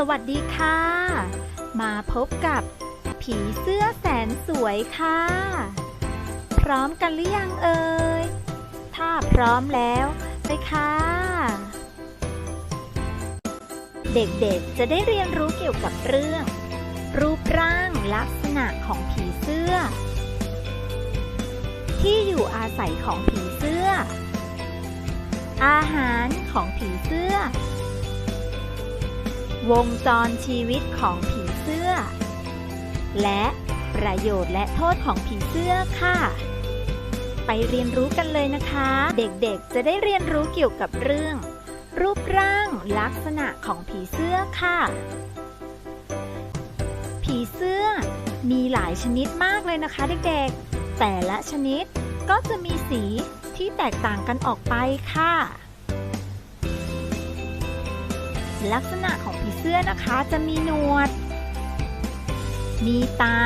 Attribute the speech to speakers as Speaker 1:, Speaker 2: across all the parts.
Speaker 1: สวัสดีค่ะ มาพบกับผีเสื้อแสนสวยค่ะ พร้อมกันหรือยังเอ่ย ถ้าพร้อมแล้วไปค่ะ เด็กๆจะได้เรียนรู้เกี่ยวกับเรื่อง รูปร่างลักษณะของผีเสื้อ ที่อยู่อาศัยของผีเสื้อ อาหารของผีเสื้อ วงจรชีวิตของผีเสื้อ และประโยชน์และโทษของผีเสื้อค่ะ ไปเรียนรู้กันเลยนะคะ เด็กๆจะได้เรียนรู้เกี่ยวกับเรื่อง รูปร่างลักษณะของผีเสื้อค่ะ ผีเสื้อมีหลายชนิดมากเลยนะคะ เด็กๆ แต่ละชนิดก็จะมีสีที่แตกต่างกันออกไปค่ะ ลักษณะของผีเสื้อนะคะจะมีหนวด มีตา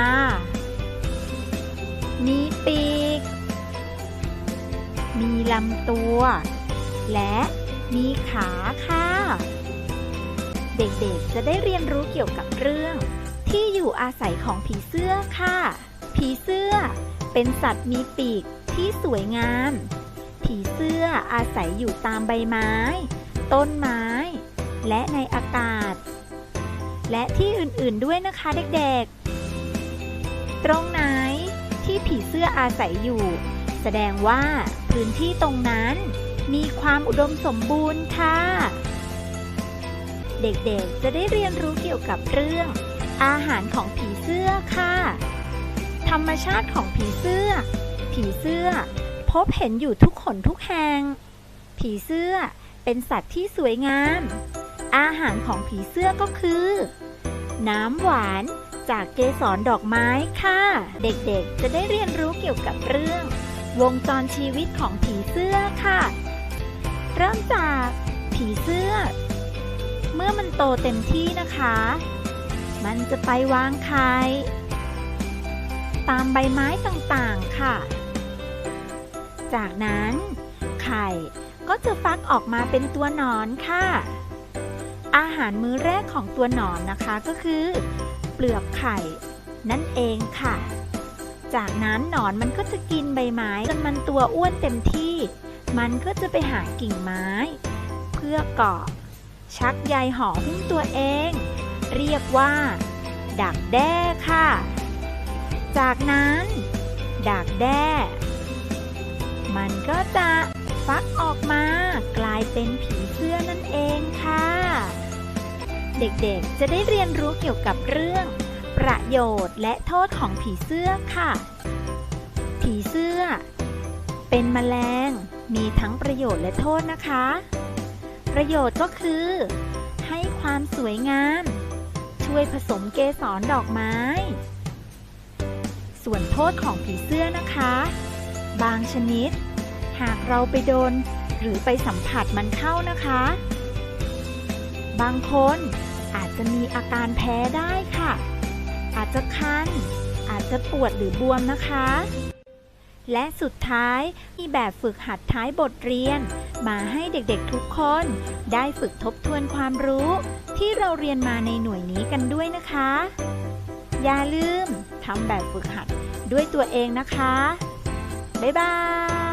Speaker 1: มีปีก มีลำตัว และมีขาค่ะ เด็กๆจะได้เรียนรู้เกี่ยวกับเรื่อง ที่อยู่อาศัยของผีเสื้อค่ะ ผีเสื้อเป็นสัตว์มีปีกที่สวยงาม ผีเสื้ออาศัยอยู่ตามใบไม้ ต้นไม้ และในอากาศ และที่อื่นๆด้วยนะคะเด็กๆ ตรงไหนที่ผีเสื้ออาศัยอยู่ แสดงว่าพื้นที่ตรงนั้นมีความอุดมสมบูรณ์ค่ะ เด็กๆ จะได้เรียนรู้เกี่ยวกับเรื่อง อาหารของผีเสื้อค่ะ ธรรมชาติของผีเสื้อ ผีเสื้อ พบเห็นอยู่ทุกขนทุกแห่ง ผีเสื้อเป็นสัตว์ที่สวยงาม อาหารของผีเสื้อก็คือ น้ำหวานจากเกสรดอกไม้ค่ะ เด็กๆ จะได้เรียนรู้เกี่ยวกับเรื่อง วงจรชีวิตของผีเสื้อค่ะ เริ่มจากผีเสื้อ เมื่อมันโตเต็มที่นะคะ มันจะไปวางไข่ตามใบไม้ต่างๆค่ะ จากนั้น ไข่ก็จะฟักออกมาเป็นตัวหนอนค่ะ อาหารมื้อแรกของตัวหนอนนะคะก็คือ เปลือกไข่ นั่นเองค่ะ จากนั้นหนอนมันก็จะกินใบไม้จนมันตัวอ้วนเต็มที่ มันก็จะไปหากิ่งไม้ เพื่อเกาะ ชักใยห่อหุ้มตัวเอง เรียกว่า ดักแด้ค่ะ จากนั้น ดักแด้ มันก็จะฟักออกมากลายเป็นผีเสื้อนั่นเองค่ะ เด็กๆ จะได้เรียนรู้เกี่ยวกับเรื่อง ประโยชน์และโทษของผีเสื้อค่ะ ผีเสื้อ เป็นแมลง มีทั้งประโยชน์และโทษนะคะ ประโยชน์ก็คือ ให้ความสวยงาม ช่วยผสมเกสรดอกไม้ ส่วนโทษของผีเสื้อนะคะ บางชนิด หากเราไปโดนหรือไปสัมผัสมันเข้านะคะ บางคน อาจจะมีอาการแพ้ได้ค่ะ อาจจะคัน อาจจะปวดหรือบวมนะคะ และสุดท้ายมีแบบฝึกหัดท้ายบทเรียน มาให้เด็กๆทุกคน ได้ฝึกทบทวนความรู้ ที่เราเรียนมาในหน่วยนี้กันด้วยนะคะ อย่าลืมทำแบบฝึกหัดด้วยตัวเองนะคะ บ๊ายบาย